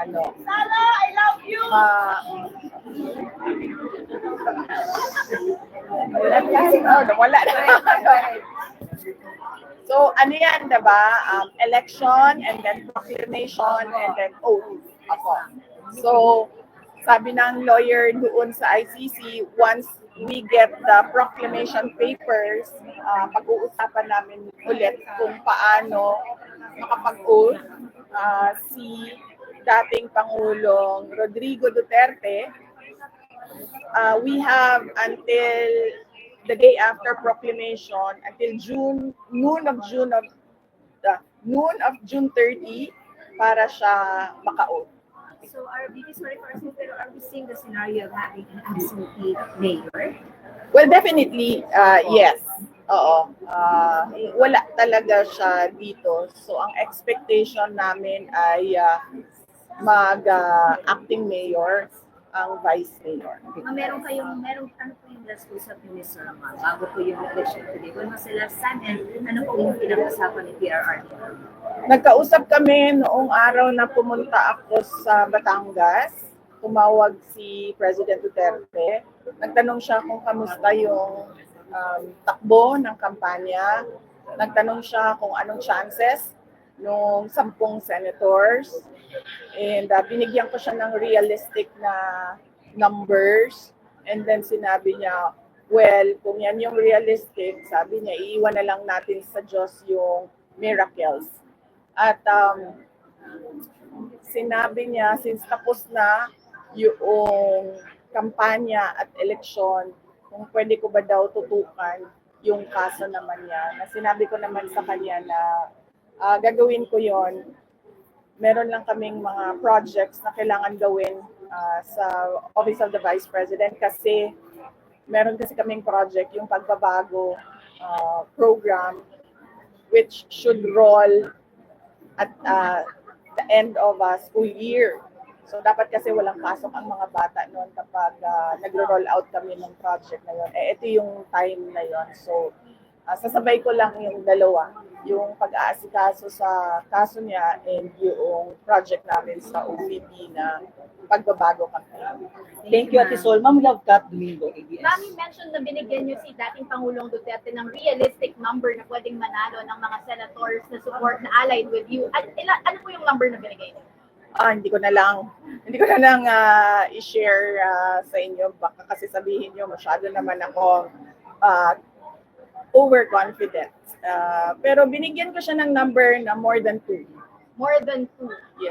ano, Sala, I love you! ma... wala kasi, oh, wala na. so, ano yan, diba? Um, election, and then proclamation, and then oath ako. So, sabi ng lawyer doon sa ICC, once we get the proclamation papers, uh, pag-uusapan namin ulit kung paano makapag-oath uh, si dating Pangulong Rodrigo Duterte. Uh, we have until the day after proclamation, until June, noon of June of the noon of June 30 para siya maka-oath. So are we, sorry for asking, pero are we seeing the scenario of having an absentee mayor? Well, definitely, uh, yes. Oo. Uh, wala talaga siya dito. So, ang expectation namin ay uh, mag-acting mayor ang vice mayor. Mga meron kayong, meron, ano po yung last usap ni Mr. Ramal bago po yung election today? When was the last time and ano po yung pinag-usapan ni PRRD? Nagkausap kami noong araw na pumunta ako sa Batangas. Tumawag si President Duterte. Nagtanong siya kung kamusta yung um, takbo ng kampanya. Nagtanong siya kung anong chances nung sampung senators. And uh, binigyan ko siya ng realistic na numbers. And then sinabi niya, well, kung yan yung realistic, sabi niya, iiwan na lang natin sa Diyos yung miracles. At um, sinabi niya, since tapos na yung kampanya at eleksyon, kung pwede ko ba daw tutukan yung kaso naman niya. Na sinabi ko naman sa kanya na ah, gagawin ko yon meron lang kaming mga projects na kailangan gawin ah, sa Office of the Vice President kasi meron kasi kaming project yung pagbabago ah, program which should roll at ah, the end of a school year. So dapat kasi walang pasok ang mga bata noon kapag ah, nagro-roll out kami ng project na yun. Eh ito yung time na yun. So ah, sasabay ko lang yung dalawa, yung pag-aasikaso sa kaso niya and yung project namin sa OVP na pagbabago campaign. Thank you, Ate Sol. Ma'am Love Cat Domingo, ABS. Mami mentioned na binigyan niyo si dating Pangulong Duterte ng realistic number na pwedeng manalo ng mga senators na support na allied with you. At ila, ano po yung number na binigay niyo? Ah, hindi ko na lang, hindi ko na lang ah, i-share ah, sa inyo. Baka kasi sabihin nyo, masyado naman ako ah, overconfident. Ah, pero binigyan ko siya ng number na more than two. More than two. Yes.